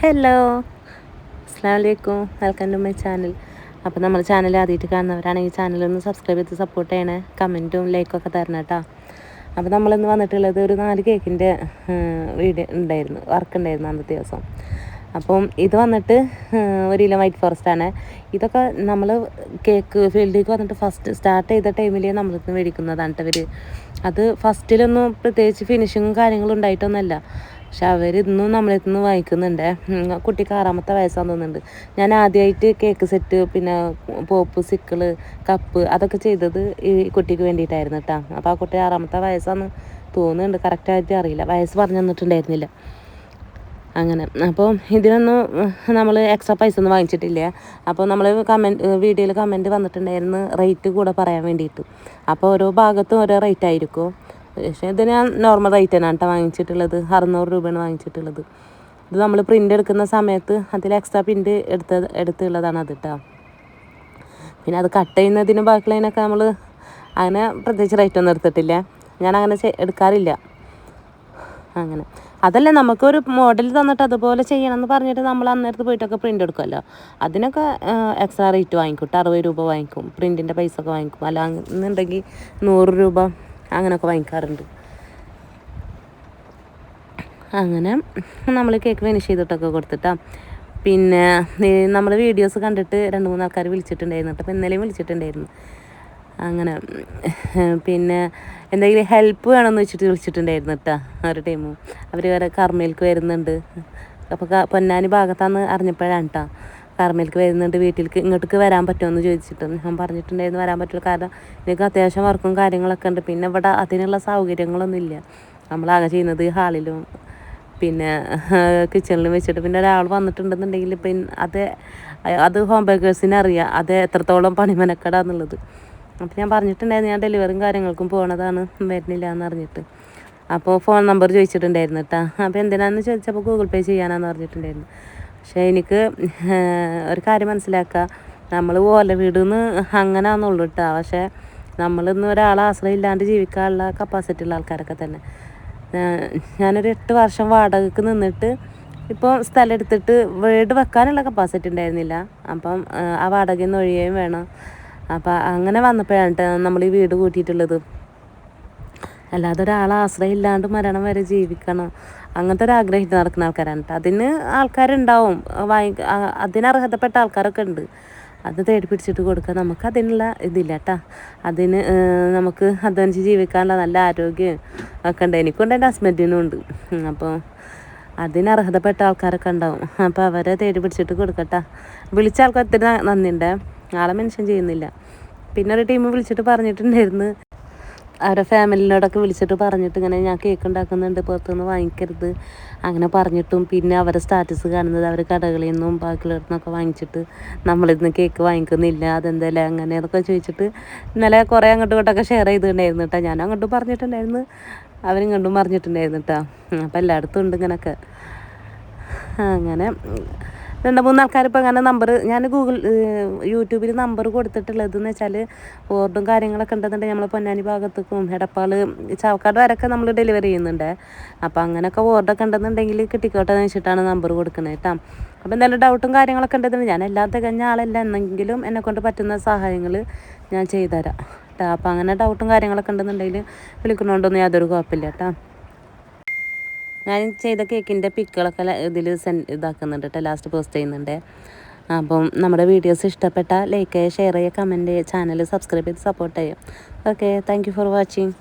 Hello അസ്സാം വലൈക്കും welcome to my channel അപ്പോൾ നമ്മൾ ചാനൽ ആദ്യമായിട്ട് കാണുന്നവരാണെങ്കിൽ ചാനലൊന്ന് സബ്സ്ക്രൈബ് ചെയ്ത് സപ്പോർട്ട് ചെയ്യണേ. കമന്റും ഒക്കെ തരണം കേട്ടോ അപ്പോൾ നമ്മളിന്ന് വന്നിട്ടുള്ളത് ഒരു നാല് കേക്കിന്റെ വീഡിയോ ഉണ്ടായിരുന്നു. വർക്ക് ഉണ്ടായിരുന്നു അന്നത്തെ ദിവസം. അപ്പം ഇത് വന്നിട്ട് ഒരു ഇല വൈറ്റ് ഫോറസ്റ്റ് ആണ്. ഇതൊക്കെ നമ്മൾ കേക്ക് ഫീൽഡിലേക്ക് വന്നിട്ട് ഫസ്റ്റ് സ്റ്റാർട്ട് ചെയ്ത ടൈമിൽ നമ്മളിന്ന് മേടിക്കുന്നതാണ് ഇവർ അത് ഫസ്റ്റിലൊന്നും പ്രത്യേകിച്ച് ഫിനിഷിങ്ങും കാര്യങ്ങളും ഉണ്ടായിട്ടൊന്നുമല്ല. പക്ഷെ അവർ ഇന്നും നമ്മളിൽ നിന്ന് വാങ്ങിക്കുന്നുണ്ട്. കുട്ടിക്ക് ആറാമത്തെ വയസ്സാന്ന് തോന്നുന്നുണ്ട്. ഞാൻ ആദ്യമായിട്ട് കേക്ക് സെറ്റ് പിന്നെ പോപ്പ് സിക്കിൾ കപ്പ് അതൊക്കെ ചെയ്തത് ഈ കുട്ടിക്ക് വേണ്ടിയിട്ടായിരുന്നു കേട്ടോ അപ്പോൾ ആ കുട്ടി ആറാമത്തെ വയസ്സാന്ന് തോന്നുന്നുണ്ട്. കറക്റ്റായിട്ട് അറിയില്ല. വയസ്സ് പറഞ്ഞു തന്നിട്ടുണ്ടായിരുന്നില്ല. അങ്ങനെ. അപ്പോൾ ഇതിനൊന്നും നമ്മൾ എക്സ്ട്രാ പൈസ ഒന്നും വാങ്ങിച്ചിട്ടില്ല. അപ്പോൾ നമ്മൾ കമന്റ് വീഡിയോയിൽ കമന്റ് വന്നിട്ടുണ്ടായിരുന്നു. റേറ്റ് കൂടെ പറയാൻ വേണ്ടിയിട്ട്. അപ്പോൾ ഓരോ ഭാഗത്തും ഓരോ റേറ്റ് ആയിരിക്കും. പക്ഷേ ഇത് ഞാൻ നോർമൽ റേറ്റ് തന്നെയാണ് കേട്ടോ വാങ്ങിച്ചിട്ടുള്ളത്. അറുന്നൂറ് രൂപയാണ് വാങ്ങിച്ചിട്ടുള്ളത്. ഇത് നമ്മൾ പ്രിന്റ് എടുക്കുന്ന സമയത്ത് അതിൽ എക്സ്ട്രാ പ്രിന്റ് എടുത്ത് എടുത്തുള്ളതാണ് അത് കേട്ടോ പിന്നെ അത് കട്ട് ചെയ്യുന്നതിന് ബാക്കിയുള്ളതിനൊക്കെ നമ്മൾ അങ്ങനെ പ്രത്യേകിച്ച് റേറ്റ് ഒന്നും എടുത്തിട്ടില്ല. ഞാൻ അങ്ങനെ എടുക്കാറില്ല. അങ്ങനെ. അതല്ല നമുക്കൊരു മോഡൽ തന്നിട്ട് അതുപോലെ ചെയ്യണം എന്ന് പറഞ്ഞിട്ട് നമ്മൾ അന്നേരത്ത് പോയിട്ടൊക്കെ പ്രിന്റ് എടുക്കുമല്ലോ അതിനൊക്കെ എക്സ്ട്രാ റേറ്റ് വാങ്ങിക്കും. അറുപത് രൂപ വാങ്ങിക്കും. പ്രിന്റിന്റെ പൈസ ഒക്കെ വാങ്ങിക്കും. അല്ല എന്നുണ്ടെങ്കിൽ നൂറ് രൂപ അങ്ങനെയൊക്കെ വാങ്ങിക്കാറുണ്ട്. അങ്ങനെ നമ്മൾ കേക്ക് ഫിനിഷ് ചെയ്തിട്ടൊക്കെ കൊടുത്തിട്ടാണ് പിന്നെ നമ്മൾ വീഡിയോസ് കണ്ടിട്ട് രണ്ട് മൂന്ന് ആൾക്കാർ വിളിച്ചിട്ടുണ്ടായിരുന്നു. അപ്പോൾ ഇന്നലെയും വിളിച്ചിട്ടുണ്ടായിരുന്നു. അങ്ങനെ പിന്നെ എന്തെങ്കിലും ഹെൽപ്പ് വേണമെന്ന് വെച്ചിട്ട് വിളിച്ചിട്ടുണ്ടായിരുന്നു കേട്ടോ ഒരു ടൈമും അവർ വേറെ കർമ്മയിലേക്ക് വരുന്നുണ്ട്. അപ്പോൾ പൊന്നാനി ഭാഗത്താന്ന് അറിഞ്ഞപ്പോഴാണ് കേട്ടോ കർമ്മയിലേക്ക് വരുന്നുണ്ട് വീട്ടിലേക്ക് ഇങ്ങോട്ടേക്ക് വരാൻ പറ്റുമെന്ന് ചോദിച്ചിട്ട്. ഞാൻ പറഞ്ഞിട്ടുണ്ടായിരുന്നു വരാൻ പറ്റില്ല കാരണം എനിക്ക് അത്യാവശ്യം വർക്കും കാര്യങ്ങളൊക്കെ ഉണ്ട്. പിന്നെ ഇവിടെ അതിനുള്ള സൗകര്യങ്ങളൊന്നും ഇല്ല നമ്മളാകെ ചെയ്യുന്നത് ഹാളിലും പിന്നെ കിച്ചണിലും വെച്ചിട്ട്. പിന്നെ ഒരാൾ വന്നിട്ടുണ്ടെന്നുണ്ടെങ്കിൽ പിന്നെ അത് അത് ഹോം ബേക്കേഴ്സിന് അറിയാം. അത് എത്രത്തോളം പണിമനക്കടാന്നുള്ളത് അപ്പോൾ ഞാൻ പറഞ്ഞിട്ടുണ്ടായിരുന്നു ഞാൻ ഡെലിവറിയും കാര്യങ്ങൾക്കും പോണതാണ്. വരുന്നില്ല എന്ന് അറിഞ്ഞിട്ട്. അപ്പോൾ ഫോൺ നമ്പർ ചോദിച്ചിട്ടുണ്ടായിരുന്നു കേട്ടോ. അപ്പോൾ എന്തിനാണെന്ന് ചോദിച്ചപ്പോൾ ഗൂഗിൾ പേ ചെയ്യാനാന്ന് പറഞ്ഞിട്ടുണ്ടായിരുന്നു. പക്ഷേ എനിക്ക് ഒരു കാര്യം മനസ്സിലാക്കുക. നമ്മൾ ഓല വീടെന്ന് അങ്ങനെയാണെന്നുള്ളൂ കേട്ടോ പക്ഷേ നമ്മളിന്ന് ഒരാളെ ആശ്രയം ഇല്ലാണ്ട് ജീവിക്കാനുള്ള കപ്പാസിറ്റി ഉള്ള ആൾക്കാരൊക്കെ തന്നെ. ഞാനൊരു എട്ട് വർഷം വാടകയ്ക്ക് നിന്നിട്ട് ഇപ്പോൾ സ്ഥലം എടുത്തിട്ട് വീട് വെക്കാനുള്ള കപ്പാസിറ്റി ഉണ്ടായിരുന്നില്ല. അപ്പം ആ വാടകയിൽ നിന്ന് ഒഴിയുകയും വേണം. അപ്പം അങ്ങനെ വന്നപ്പോഴാണ് നമ്മൾ ഈ വീട് കൂട്ടിയിട്ടുള്ളത്. അല്ലാതെ ഒരാളെ ആശ്രയം ഇല്ലാണ്ട് മരണം വരെ ജീവിക്കണം. അങ്ങനത്തെ ഒരു ആഗ്രഹിച്ച് നടക്കുന്ന ആൾക്കാരാണ് കേട്ടോ അതിന് ആൾക്കാരുണ്ടാവും. വാങ്ങി അതിന് അർഹതപ്പെട്ട ആൾക്കാരൊക്കെ ഉണ്ട്. അത് തേടി പിടിച്ചിട്ട് കൊടുക്കുക നമുക്ക് അതിനുള്ള ഇതില്ല കേട്ടോ അതിന് നമുക്ക് അധ്വാനിച്ച് ജീവിക്കാനുള്ള നല്ല ആരോഗ്യം ഒക്കെ ഉണ്ട്. എനിക്കുണ്ട് എന്റെ ഹസ്ബൻഡിനും ഉണ്ട്. അപ്പോൾ അതിന് അർഹതപ്പെട്ട ആൾക്കാരൊക്കെ ഉണ്ടാവും. അപ്പോൾ അവരെ തേടി പിടിച്ചിട്ട് കൊടുക്കട്ടെ വിളിച്ച ആൾക്കാർ ഒത്തിരി നന്ദിയുണ്ട്. ആളെ മെൻഷൻ ചെയ്യുന്നില്ല. പിന്നെ ഒരു ടീം വിളിച്ചിട്ട് പറഞ്ഞിട്ടുണ്ടായിരുന്നു. അവരുടെ ഫാമിലിനോടൊക്കെ വിളിച്ചിട്ട് പറഞ്ഞിട്ട് ഇങ്ങനെ ഞാൻ കേക്ക് ഉണ്ടാക്കുന്നുണ്ട് പുറത്തുനിന്ന് വാങ്ങിക്കരുത്. അങ്ങനെ പറഞ്ഞിട്ടും പിന്നെ അവരുടെ സ്റ്റാറ്റസ് കാണുന്നത് അവർ കടകളിൽ നിന്നും ബാക്കിയുള്ളവരിൽ നിന്നൊക്കെ വാങ്ങിച്ചിട്ട് നമ്മളിന്ന് കേക്ക് വാങ്ങിക്കുന്നില്ല അതെന്തല്ലേ അങ്ങനെ എന്നൊക്കെ ചോദിച്ചിട്ട് ഇന്നലെ കുറേ അങ്ങോട്ടും ഇങ്ങോട്ടൊക്കെ ഷെയർ ചെയ്തിട്ടുണ്ടായിരുന്നു കേട്ടോ ഞാൻ അങ്ങോട്ടും പറഞ്ഞിട്ടുണ്ടായിരുന്നു അവരിങ്ങോട്ടും പറഞ്ഞിട്ടുണ്ടായിരുന്നു കേട്ടോ അപ്പോൾ എല്ലായിടത്തും ഉണ്ട് ഇങ്ങനെയൊക്കെ അങ്ങനെ രണ്ട് മൂന്ന് ആൾക്കാർ ഇപ്പോൾ അങ്ങനെ നമ്പർ ഞാൻ ഗൂഗിൾ യൂട്യൂബിൽ നമ്പർ കൊടുത്തിട്ടുള്ളതെന്ന് വെച്ചാൽ ബോർഡും കാര്യങ്ങളൊക്കെ ഉണ്ടെന്നുണ്ടെങ്കിൽ നമ്മൾ പൊന്നാനി ഭാഗത്തേക്കും എടപ്പാൾ ചാവക്കാട് വരെയൊക്കെ നമ്മൾ ഡെലിവറി ചെയ്യുന്നുണ്ട്. അപ്പോൾ അങ്ങനെയൊക്കെ ബോർഡൊക്കെ ഉണ്ടെന്നുണ്ടെങ്കിൽ കിട്ടിക്കോട്ടെ എന്ന് വെച്ചിട്ടാണ് നമ്പർ കൊടുക്കുന്നത് കേട്ടോ അപ്പോൾ എന്തെങ്കിലും ഡൗട്ടും കാര്യങ്ങളൊക്കെ ഉണ്ടെന്നുണ്ടെങ്കിൽ ഞാൻ എല്ലാം തികഞ്ഞ ആളല്ല എന്നെങ്കിലും എന്നെക്കൊണ്ട് പറ്റുന്ന സഹായങ്ങൾ ഞാൻ ചെയ്തുതരാം കേട്ടോ അപ്പോൾ അങ്ങനെ ഡൗട്ടും കാര്യങ്ങളൊക്കെ ഉണ്ടെന്നുണ്ടെങ്കിൽ വിളിക്കണോണ്ടൊന്നും യാതൊരു കുഴപ്പമില്ല കേട്ടോ ഞാൻ ചെയ്ത കേക്കിന്റെ പിക്കുകളൊക്കെ ഇതിൽ സെൻഡ് ഇതാക്കുന്നുണ്ട് കേട്ടോ ലാസ്റ്റ് പോസ്റ്റ് ചെയ്യുന്നുണ്ട്. അപ്പം നമ്മുടെ വീഡിയോസ് ഇഷ്ടപ്പെട്ട ലൈക്ക് ചെയ്യുക ഷെയർ ചെയ്യുക കമന്റ് ചെയ്യുക ചാനൽ സബ്സ്ക്രൈബ് ചെയ്ത് സപ്പോർട്ട് ചെയ്യുക. Okay thank for watching